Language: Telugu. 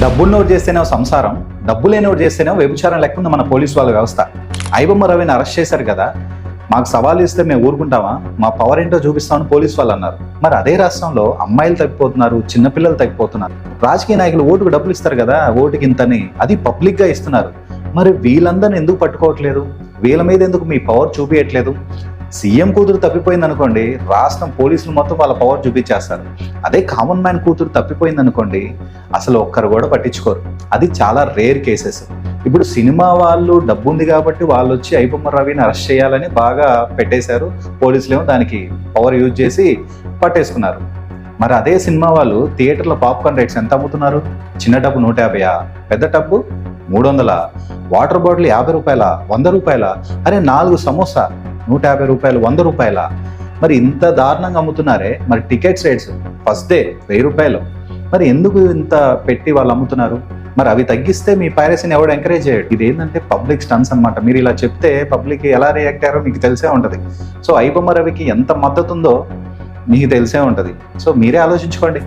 డబ్బులు నోట్ చేస్తేనే సంసారం డబ్బు లేనోడు చేస్తేనే వ్యభిచారం లేకుండా మన పోలీసు వాళ్ళ వ్యవస్థ. ఐబొమ్మ రవిని అరెస్ట్ చేశారు కదా మాకు సవాల్ ఇస్తే మేము ఊరుకుంటామా? మా పవర్ ఏంటో చూపిస్తామని పోలీసు వాళ్ళు అన్నారు. మరి అదే రాష్ట్రంలో అమ్మాయిలు తగ్గిపోతున్నారు చిన్నపిల్లలు తగ్గిపోతున్నారు రాజకీయ నాయకులు ఓటుకు డబ్బులు ఇస్తారు కదా ఓటుకి ఇంతని అది పబ్లిక్గా ఇస్తున్నారు. మరి వీళ్ళందరిని ఎందుకు పట్టుకోవట్లేదు? వీళ్ళ మీద ఎందుకు మీ పవర్ చూపించట్లేదు సీఎం కూతురు తప్పిపోయింది అనుకోండి రాష్ట్రం పోలీసులు మొత్తం వాళ్ళ పవర్ చూపించేస్తారు. అదే కామన్ మ్యాన్ కూతురు తప్పిపోయింది అనుకోండి అసలు ఒక్కరు కూడా పట్టించుకోరు. అది చాలా రేర్ కేసెస్ ఇప్పుడు సినిమా వాళ్ళు డబ్బు ఉంది కాబట్టి వాళ్ళు వచ్చి ఐబొమ్మ రవిని అరెస్ట్ చేయాలని బాగా పెట్టేశారు. పోలీసులేమో దానికి పవర్ యూజ్ చేసి పట్టేసుకున్నారు. మరి అదే సినిమా వాళ్ళు థియేటర్లో పాప్కార్న్ రేట్స్ ఎంత అమ్ముతున్నారు? చిన్న టబ్బు నూట యాభైయా? పెద్ద టబ్బు మూడు వందల? వాటర్ బాటిల్ యాభై రూపాయల? వంద రూపాయల? అరే నాలుగు సమోసా? నూట యాభై రూపాయలు వంద రూపాయల? మరి ఇంత దారుణంగా అమ్ముతున్నారే? మరి టికెట్స్ రేట్స్ ఫస్ట్ డే వెయ్యి రూపాయలు. మరి ఎందుకు ఇంత పెట్టి వాళ్ళు అమ్ముతున్నారు? మరి అవి తగ్గిస్తే మీ పైరసీని ఎవడు ఎంకరేజ్ చేయడు? ఇది ఏంటంటే పబ్లిక్ స్టన్స్ అన్నమాట. మీరు ఇలా చెప్తే పబ్లిక్ ఎలా రియాక్ట్ అయ్యారో మీకు తెలిసే ఉంటుంది. సో ఐబొమ్మ రవికి ఎంత మద్దతు ఉందో మీకు తెలిసే ఉంటుంది. సో మీరే ఆలోచించుకోండి.